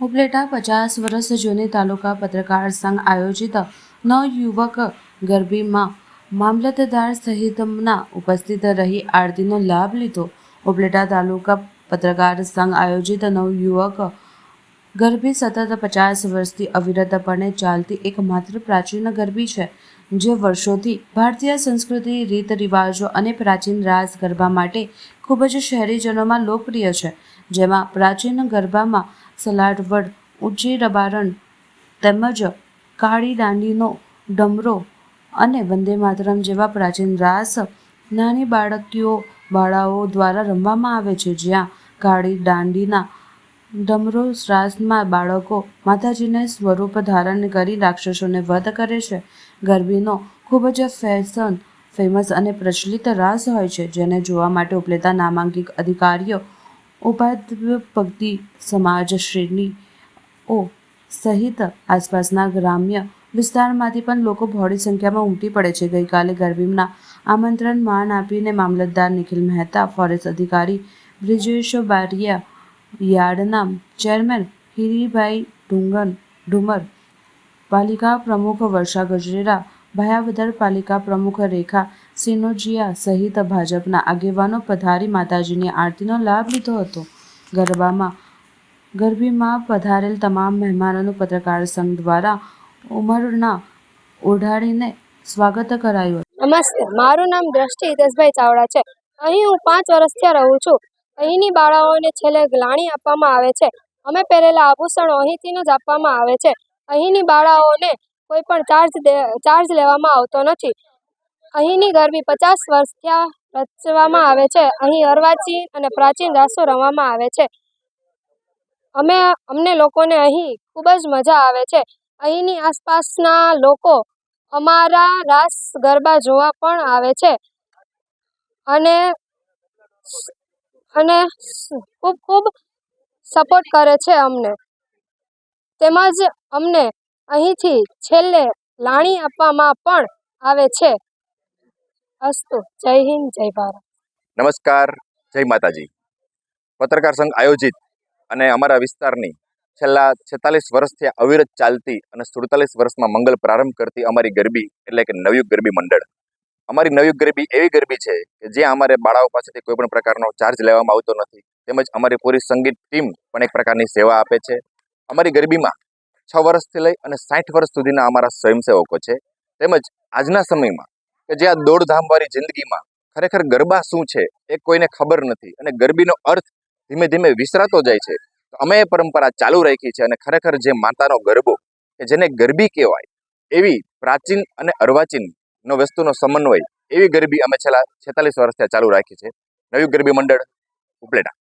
ઉપલેટા પચાસ વર્ષ જૂની તાલુકા પત્રકાર સંઘ આયોજિત નવયુવક ગરબીમાં મામલતદાર સહિતના ઉપસ્થિત રહી આરતીનો લાભ લીધો. ઉપલેટા તાલુકા પત્રકાર સંઘ આયોજિત નવયુવક ગરબી સતત પચાસ વર્ષથી અવિરતપણે ચાલતી એકમાત્ર પ્રાચીન ગરબી છે, જે વર્ષોથી ભારતીય સંસ્કૃતિ રીત રિવાજો અને પ્રાચીન રાસ ગરબા માટે ખૂબ જ શહેરીજનોમાં લોકપ્રિય છે. જેમાં પ્રાચીન ગરબામાં સલાડવડ ઊંચી રબારણ તેમજ કાળી દાંડીનો ડમરો અને વંદે માતરમ જેવા પ્રાચીન રાસ નાની બાળકીઓ, બાળાઓ દ્વારા રમવામાં આવે છે. જ્યાં કાળી દાંડીના ડમરો રાસમાં બાળકો માતાજીને સ્વરૂપ ધારણ કરી રાક્ષસોને વધ કરે છે. ગરબીનો ખૂબ જ ફેશન, ફેમસ અને પ્રચલિત રાસ હોય છે, જેને જોવા માટે ઉપલેતા નામાંકિત અધિકારીઓ ઉપાધ્યપતિ સમાજ શ્રેણીઓ સહિત આસપાસના ગ્રામ્ય વિસ્તારમાંથી પણ લોકો બહોળી સંખ્યામાં ઉમટી પડે છે ગઈકાલે ગરબીના આમંત્રણ માન આપીને મામલતદાર નિખિલ મહેતા ફોરેસ્ટ અધિકારી બ્રિજેશ બારિયા યાર્ડના ચેરમેન હિરીભાઈ ડુંગન ડુમર પાલિકા પ્રમુખ વર્ષા ગજરેરા ભાયાવદર પાલિકા પ્રમુખ રેખા સિનોજિયા સહિત ભાજપના આગેવાનો પધારી માતાજીની આરતીનો લાભ લીધો હતો. ગરબામાં, ગરબીમાં પધારેલ તમામ મહેમાનોનું પત્રકાર સંઘ દ્વારા ઉમરના ઓઢાડીને સ્વાગત કરાયું નમસ્તે, મારું નામ દ્રષ્ટિ હિતેશભાઈ ચાવડા છે. અહીં હું પાંચ વર્ષથી રહું છું. અહીંની બાળાઓને છેલ્લે ગ્લાણી આપવામાં આવે છે. અમે પહેરેલા આભૂષણો અહીંથી જ આપવામાં આવે છે. અહીંની બાળાઓને કોઈ પણ ચાર્જ ચાર્જ લેવામાં આવતો નથી. અહીંની ગરબી પચાસ વર્ષ ત્યાં રચવામાં આવે છે? અહીં અર્વાચીન અને પ્રાચીન રાસો રમવામાં આવે છે. અમે, અમને લોકોને અહીં ખૂબ જ મજા આવે છે. અહીંની આસપાસના લોકો અમારા રાસ ગરબા જોવા પણ આવે છે. અને અને ખૂબ ખૂબ સપોર્ટ કરે છે અમને. તેમજ અમને અહીંથી છેલ્લે લાણી આપવામાં પણ આવે છે. અસ્તુ. જય હિન્દ, જય ભારત. નમસ્કાર, જય માતાજી. પત્રકાર સંઘ આયોજિત અને અમારા વિસ્તારની છેલ્લા છેતાલીસ વર્ષથી અવિરત ચાલતી અને સુડતાલીસ વર્ષમાં મંગલ પ્રારંભ કરતી અમારી ગરબી, એટલે કે નવયુગ ગરબી મંડળ. અમારી નવયુગ ગરબી એવી ગરબી છે કે જ્યાં અમારે બાળાઓ પાસેથી કોઈ પણ પ્રકારનો ચાર્જ લેવામાં આવતો નથી. તેમજ અમારી પૂરી સંગીત ટીમ પણ એક પ્રકારની સેવા આપે છે. અમારી ગરબીમાં છ વર્ષથી લઈ અને સાઠ વર્ષ સુધીના અમારા સ્વયંસેવકો છે. તેમજ આજના સમયમાં કે જે આ દોડધામવાળી જિંદગીમાં ખરેખર ગરબા શું છે એ કોઈને ખબર નથી અને ગરબીનો અર્થ ધીમે ધીમે વિસરાતો જાય છે. તો અમે એ પરંપરા ચાલુ રાખી છે અને ખરેખર જે માતાનો ગરબો કે જેને ગરબી કહેવાય, એવી પ્રાચીન અને અર્વાચીનનો વસ્તુનો સમન્વય એવી ગરબી અમે છેલ્લા છેતાલીસ વર્ષથી ચાલુ રાખી છે. નવી ગરબી મંડળ ઉપલેટા.